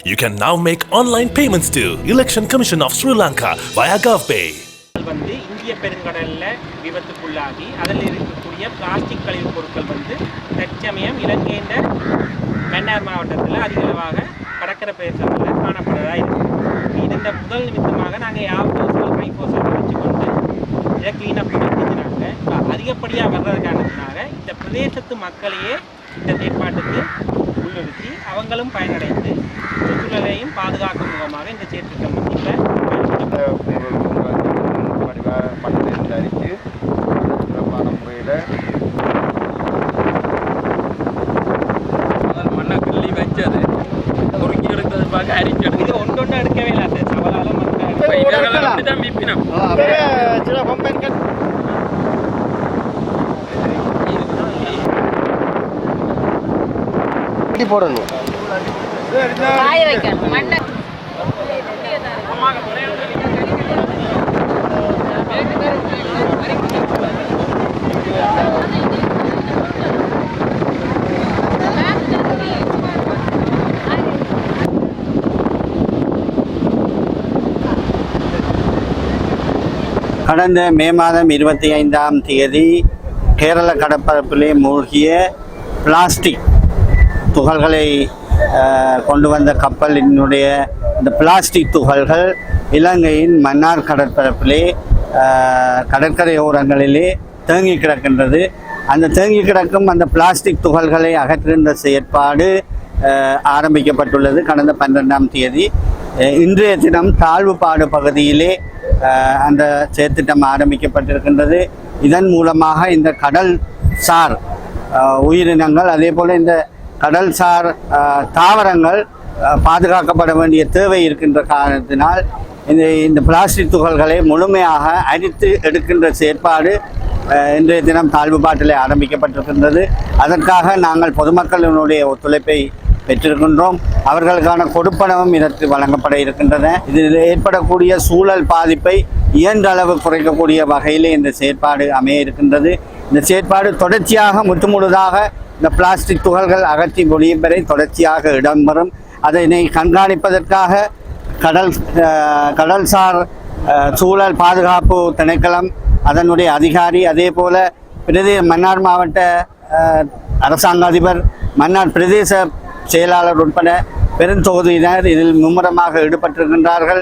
You can now make online payments to Election Commission of Sri Lanka via GovPay. வந்து இந்திய பெருங்கடல்ல விபத்துக்குள்ளாகி அதில் இருக்கக்கூடிய plastic கழிவுப் பொருட்கள் வந்து தற்சமயம் இலங்கையின் மன்னார் மாவட்டத்தில் அதிகளவாக கடற்கரை பிரதேசங்களில் காணப்படுறதா இருக்கு இதன் இந்த முதல் நிமித்தமாக நாங்கள் யாப்போசல் கைப்போசல் வச்சுக்கொண்டு இதை க்ளீனப் பண்ணிக்கிறாங்க அதிகப்படியாக வர்றது காரணத்தினால இந்த பிரதேசத்து மக்களையே இந்த செயற்பாட்டுக்கு உள்நிறுத்தி அவங்களும் பயனடைந்து சுற்றுச்சூழலையும் பாதுகாக்கும் முகமாக இந்த பட்டியலில் அரிச்சு சிறப்பான முறையில் மண்ணை கிள்ளி வச்சது. பொறுக்கி எடுக்கிறது பார்க்க அரிச்சு இது எடுக்குது ஒன்றொன்று எடுக்கவே இல்லை அந்த சவலால மக்கள் கொம்பெண்கள் போடணும். காய வைக்கணும். மண்ணை கடந்த மே மாதம் இருபத்தி ஐந்தாம் தேதி கேரள கடற்பரப்பிலே மூழ்கிய பிளாஸ்டிக் துகள்களை கொண்டு வந்த கப்பலினுடைய இந்த பிளாஸ்டிக் துகள்கள் இலங்கையின் மன்னார் கடற்பரப்பிலே கடற்கரையோரங்களிலே தேங்கி கிடக்கின்றது. அந்த தேங்கி கிடக்கும் அந்த பிளாஸ்டிக் துகள்களை அகற்றுகின்ற செயற்பாடு ஆரம்பிக்கப்பட்டுள்ளது கடந்த பன்னிரெண்டாம் தேதி. இன்றைய தினம் தாழ்வுபாடு பகுதியிலே அந்த செயற்திட்டம் ஆரம்பிக்கப்பட்டிருக்கின்றது. இதன் மூலமாக இந்த கடல் சார் உயிரினங்கள் அதே போல் இந்த கடல் சார் தாவரங்கள் பாதுகாக்கப்பட வேண்டிய தேவை இருக்கின்ற காரணத்தினால் இந்த இந்த பிளாஸ்டிக் துகள்களை முழுமையாக அரித்து எடுக்கின்ற செயற்பாடு இன்றைய தினம் தாழ்வு பாட்டிலே ஆரம்பிக்கப்பட்டிருக்கின்றது. அதற்காக நாங்கள் பொதுமக்களினுடைய ஒத்துழைப்பை பெற்றிருக்கின்றோம். அவர்களுக்கான கொடுப்பனவும் இதற்கு வழங்கப்பட இருக்கின்றன. இதில் ஏற்படக்கூடிய சூழல் பாதிப்பை இயன்ற அளவு குறைக்கக்கூடிய வகையிலே இந்த செயற்பாடு அமைய இருக்கின்றது. இந்த செயற்பாடு தொடர்ச்சியாக முற்றுமுழுதாக இந்த பிளாஸ்டிக் துகள்கள் அகற்றி முடியும் வரை தொடர்ச்சியாக இடம்பெறும். அதனை கண்காணிப்பதற்காக கடல் கடல்சார் சூழல் பாதுகாப்பு திணைக்களம் அதனுடைய அதிகாரி அதே போல பிரதே மன்னார் மாவட்ட அரசாங்க அதிபர் மன்னார் பிரதேச செயலாளர் உட்பட பெருந்தொகுதியினர் இதில் மும்முரமாக ஈடுபட்டிருக்கின்றார்கள்.